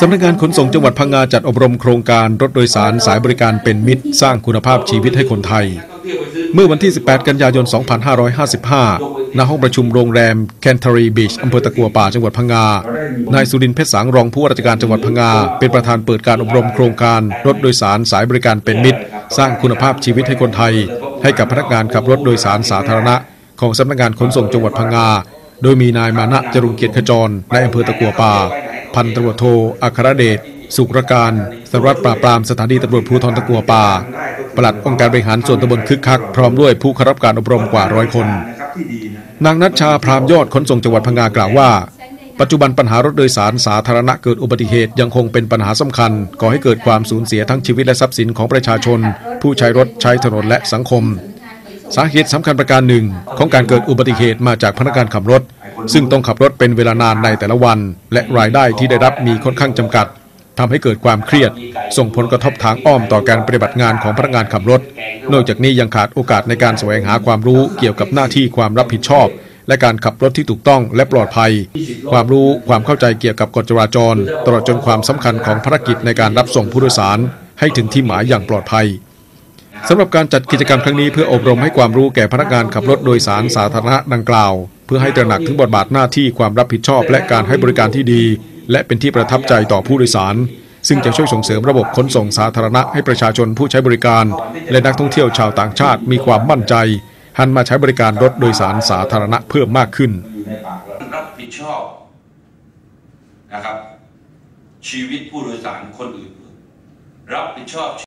สำนักงานขนส่งจังหวัดพังงาจัดอบรมโครงการรถโดยสารสายบริการเป็นมิตร สร้างคุณภาพชีวิตให้คนไทย เมื่อวันที่ 18 กันยายน 2555 ณ ห้องประชุมโรงแรมแคนเทอรีบีชอำเภอตะกัวป่าจังหวัดพังงา นายสุรินเพชรสังรองผู้ว่าราชการจังหวัดพังงา เป็นประธานเปิดการอบรมโครงการรถโดยสารสายบริการเป็นมิตร สร้างคุณภาพชีวิตให้คนไทย ให้กับพนักงานขับรถโดยสารสาธารณะ ของสำนักงานขนส่งจังหวัดพังงา โดยมีนายมานะจรุงเกียรติขจรในอำเภอตะกัวป่า พันตำรวจโทอัครเดชสุรการสารวัตรปราบปรามสถานีตำรวจภูธรตะกัวป่าปลัดองค์การบริหารส่วนตำบลคึกคัก พร้อมด้วยผู้เข้ารับการอบรมกว่าร้อยคน นางนัชชาพรามยอดขนส่งจังหวัดพังงากล่าวว่า ปัจจุบันปัญหารถโดยสารสาธารณะเกิดอุบัติเหตุยังคงเป็นปัญหาสำคัญก่อให้เกิดความสูญเสียทั้งชีวิตและทรัพย์สินของประชาชน ผู้ใช้รถใช้ถนนและสังคม สาเหตุสำคัญประการหนึ่งของการเกิดอุบัติเหตุมาจากพนักงานขับรถ ซึ่งต้องขับรถเป็นเวลานานในแต่ละวัน และรายได้ที่ได้รับมีค่อนข้างจำกัดทำให้เกิดความเครียด ส่งผลกระทบทางอ้อมต่อการปฏิบัติงานของพนักงานขับรถ นอกจากนี้ยังขาดโอกาสในการแสวงหาความรู้เกี่ยวกับหน้าที่ความรับผิดชอบ และการขับรถที่ถูกต้องและปลอดภัย ความรู้ความเข้าใจเกี่ยวกับกฎจราจร ตลอดจนความสำคัญของภารกิจในการรับส่งผู้โดยสาร ให้ถึงที่หมายอย่างปลอดภัย สำหรับการจัดกิจกรรมครั้งนี้เพื่ออบรมให้ความรู้แก่พนักงานขับรถโดยสารสาธารณะดังกล่าว เพื่อให้ตระหนักถึงบทบาทหน้าที่ความรับผิดชอบ และการให้บริการที่ดี และเป็นที่ประทับใจต่อผู้โดยสาร ซึ่งจะช่วยส่งเสริมระบบขนส่งสาธารณะให้ประชาชนผู้ใช้บริการ และนักท่องเที่ยวชาวต่างชาติมีความมั่นใจ หันมาใช้บริการรถโดยสารสาธารณะเพิ่มมากขึ้นรับผิดชอบนะครับชีวิตผู้โดยสารคนอื่น รับผิดชอบ